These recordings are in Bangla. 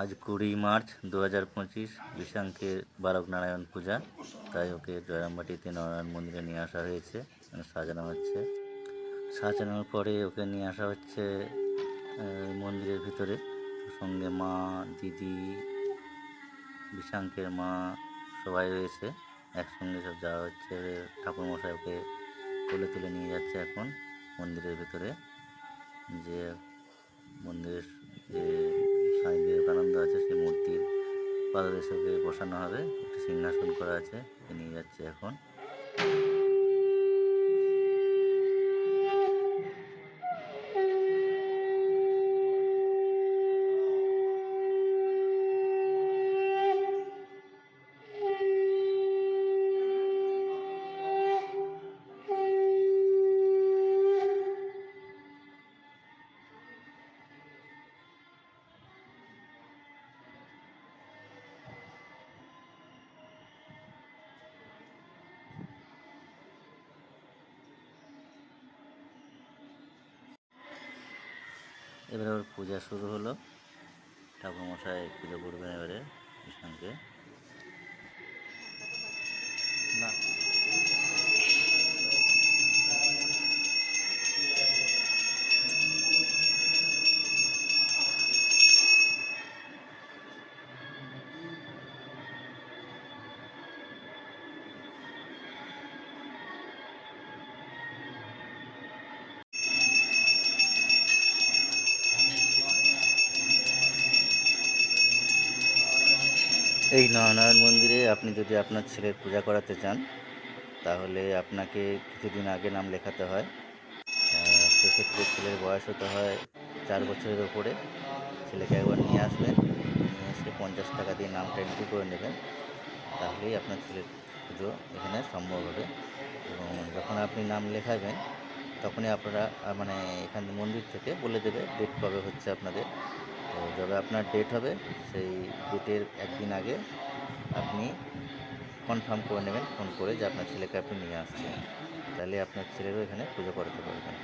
আজ কুড়ি মার্চ দু হাজার পঁচিশ বিশাঙ্কের বালক নারায়ণ পূজা। তাই ওকে জয়রামবাটিতে নারায়ণ মন্দিরে নিয়ে আসা হয়েছে মানে সাজানো হচ্ছে। সাজানোর পরে ওকে নিয়ে আসা হচ্ছে মন্দিরের ভিতরে। সঙ্গে মা, দিদি বিশাঙ্কের মা সবাই রয়েছে। একসঙ্গে সব যাওয়া হচ্ছে। ঠাকুরমশাই ওকে তুলে তুলে নিয়ে যাচ্ছে এখন মন্দিরের ভিতরে। যে মন্দিরের যে স্বামী বিবেকানন্দ আছে, সেই মূর্তির পাদদেশকে বসানো হবে, একটি সিংহাসন করা আছে নিয়ে যাচ্ছে এখন। এবারে ওর পূজা শুরু হলো। ঠাকুর মশাই পুজো করবেন এবারে কৃষ্ণকে। এই নয়নারায়ণ মন্দিরে আপনি যদি আপনার ছেলের পূজা করাতে চান, তাহলে আপনাকে কিছুদিন আগে নাম লেখাতে হয়। সেক্ষেত্রে ছেলের বয়স হতে হয় চার বছরের ওপরে ছেলেকে একবার নিয়ে আসবেন, নিয়ে এসে পঞ্চাশ টাকা দিয়ে নামটা এন্ট্রি করে নেবেন। তাহলেই আপনার ছেলের পুজো এখানে সম্ভব হবে। এবং যখন আপনি নাম লেখাবেন, তখনই আপনারা মানে এখান মন্দির থেকে বলে দেবে ডেট কবে হচ্ছে আপনাদের। তো যবে আপনার ডেট হবে, সেই ডেটের একদিন আগে আপনি কনফার্ম করে নেবেন ফোন করে যে আপনার ছেলেকে আপনি নিয়ে আসছেন। তাহলে আপনার ছেলেরও এখানে পুজো করাতে পারবেন।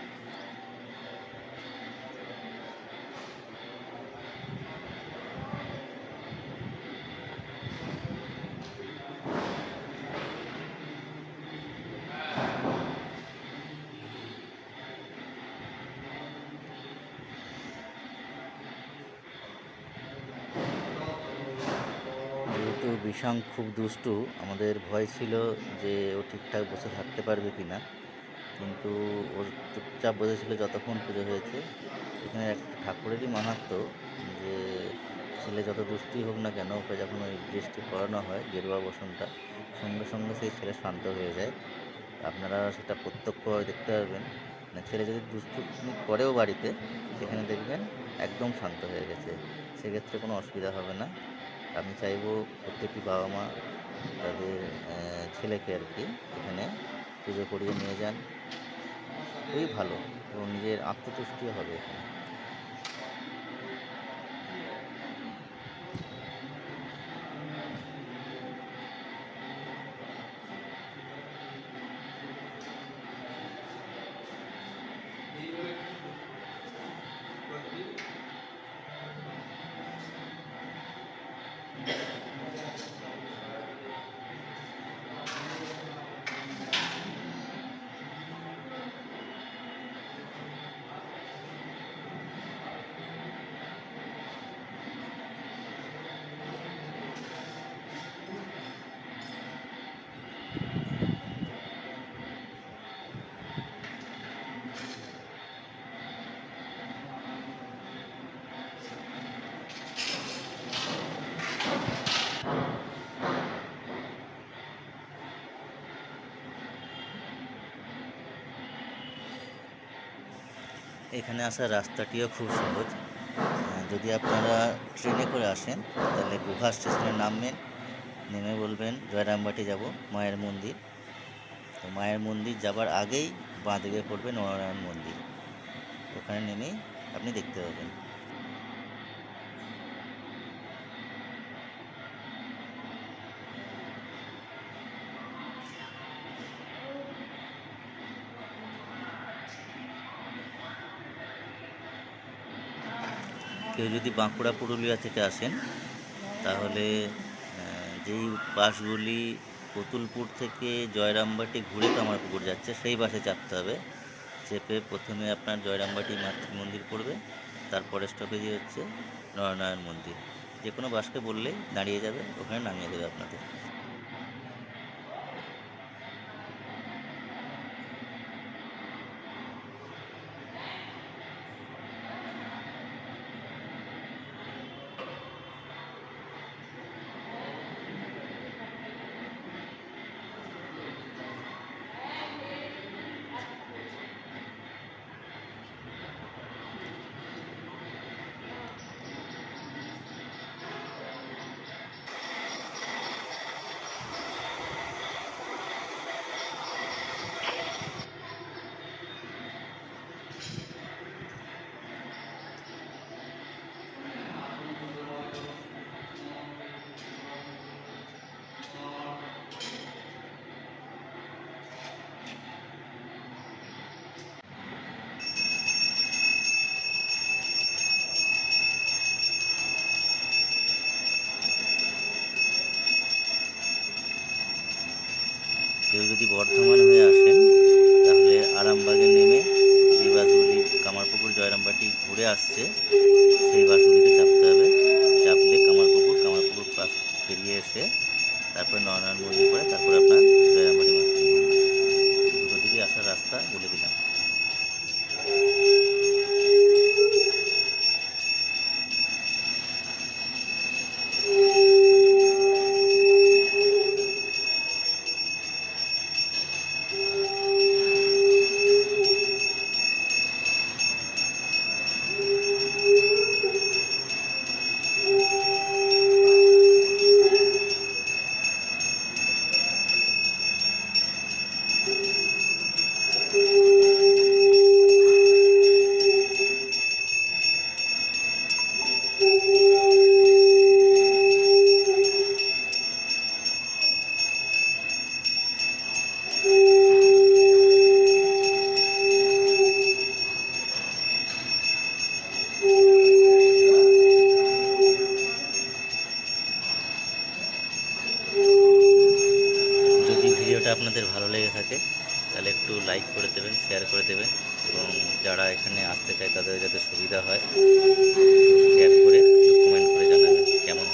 বিষাং খুব দুষ্টু। আমাদের ভয় ছিল যে ও ঠিকঠাক বসে থাকতে পারবে কি না কিন্তু ও চুপচাপ বসেছিল যতক্ষণ পুজো হয়েছে। এখানে একটা ঠাকুরেরই মাহাত্ম যে, ছেলে যত দুষ্টুই হোক না কেন, ওকে যখন ওই ড্রেসটি পরানো হয়, গেরুয়া বসনটা, সঙ্গে সঙ্গে সেই ছেলে শান্ত হয়ে যায়। আপনারা সেটা প্রত্যক্ষভাবে দেখতে পারবেন। মানে ছেলে যদি দুষ্টুমি করেও বাড়িতে, সেখানে দেখবেন একদম শান্ত হয়ে গেছে। সেক্ষেত্রে কোনো অসুবিধা হবে না। আমি চাইব প্রত্যেকটি বাবা মা তাদের ছেলেকে আর কি এখানে পুজো করিয়ে নিয়ে যান। খুবই ভালো এবং নিজের আত্মতুষ্টিও হবে এখানে। এখানে আসার রাস্তাটিও খুব সহজ। যদি আপনারা ট্রেনে করে আসেন, তাহলে গুহা স্টেশনে নামবেন নেমে বলবেন, জয়রামবাটি যাব, মায়ের মন্দির। তো মায়ের মন্দির যাবার আগেই বাঁ দিকে পড়বে নরনারায়ণ মন্দির। ওখানে নেমেই আপনি দেখতে পাবেন। কেউ যদি বাঁকুড়া, পুরুলিয়া থেকে আসেন, তাহলে যেই বাসগুলি পুতুলপুর থেকে জয়রামবাটি ঘুরে কামারপুকুর যাচ্ছে, সেই বাসে চাপতে হবে। চেপে প্রথমে আপনার জয়রামবাটি মাতৃ মন্দির পড়বে তারপরে স্টপেজই হচ্ছে নরনারায়ণ মন্দির। যে কোনো বাসকে বললেই দাঁড়িয়ে যাবে, ওখানে নামিয়ে দেবে আপনাদের। বর্ধমান হয়ে আসেন তাহলে আরামবাগে নেমে যে বাসগুলি কামারপুকুর জয়রামবাটি ঘুরে আসছে সেই বাসগুলিতে আপনাদের ভালো লেগে থাকে, তাহলে একটু লাইক করে দেবেন শেয়ার করে দেবেন এবং যারা এখানে আসতে চায় তাদের যাতে সুবিধা হয় শেয়ার করে কমেন্ট করে জানাবেন কেমন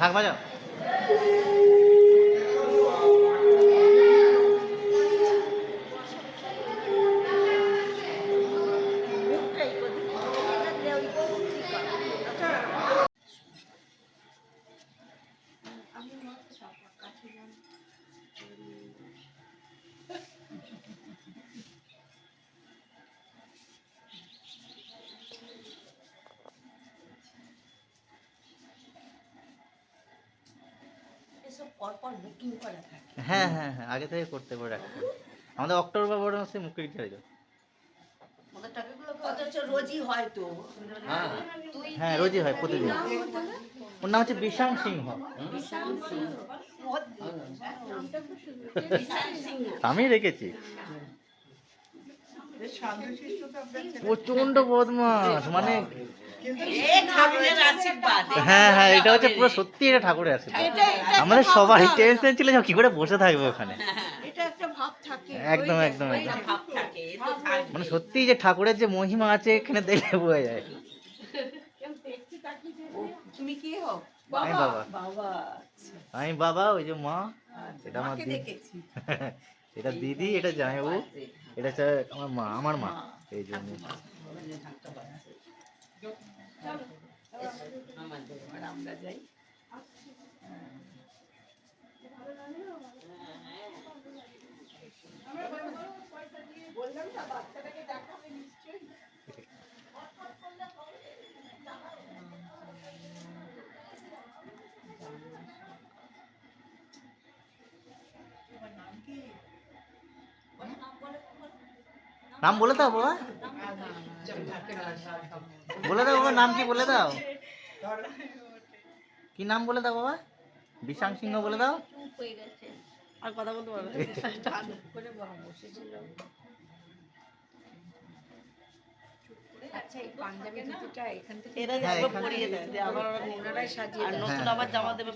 হয়েছে থাক বাজাও পরপর বুকিং করা থাকে। হ্যাঁ হ্যাঁ হ্যাঁ আগে থেকে করতে পারে রাখতে আমাদের অক্টোবর বা বড় মাসে মুখে অথচ রোজই হয় তো। তুই হ্যাঁ রোজই হয় প্রতিদিন। ওর নাম হচ্ছে সিংহ। বিশাল সিংহ? বিশাল আমি রেখেছি। প্রচণ্ড বদমাস মানে হ্যাঁ হ্যাঁ এটা হচ্ছে পুরো সত্যি এটা ঠাকুরের আছে আমাদের সবাই টেনশন ছিল যে কি করে বসে থাকবে ওখানে? এটা একটা ভাব থাকে। একদম, একদম, একদম। মানে সত্যিই যে ঠাকুরের যে মহিমা আছে এখানে দেখলে বোঝা যায়। তুমি কি আমি বাবা। বাবা। আমি বাবা ওই যে মা। এটা আমার দিদি। এটা দিদি এটা জামাইবাবু। এটা হচ্ছে আমার মা আমার মা। এই জন্য আমরা যাই নাম বলে দাও বাবা। বলে দাও বাবা নাম কি বলে দাও? কি নাম বলে দাও বাবা? বিশাং সিংহ বলে দাও। আর কথা বলতে পারবে আচ্ছা এই পাঞ্জাবি ধুতিটা এখান থেকে এরা হ্যাঁ, আবার পরিয়ে দেবে দিয়ে আবার ওরা ওনারাই সাজিয়ে আর নতুন হ্যাঁ। আবার জামা দেবে।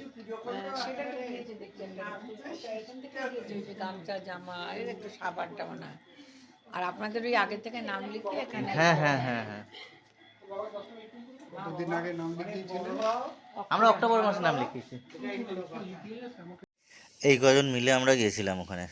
হ্যাঁ, সেটা তো দিয়েছে দেখছেন এখান থেকে গামছা জামা এর একটু সাবান টাবান আর। আপনাদের ওই আগে থেকে নাম লিখে এখানে হ্যাঁ হ্যাঁ হ্যাঁ হ্যাঁ। কতদিন আগে নাম লিখিয়েছিলেন আমরা অক্টোবর মাসে নাম লিখিয়েছি। এই কজন মিলে আমরা গিয়েছিলাম ওখানে।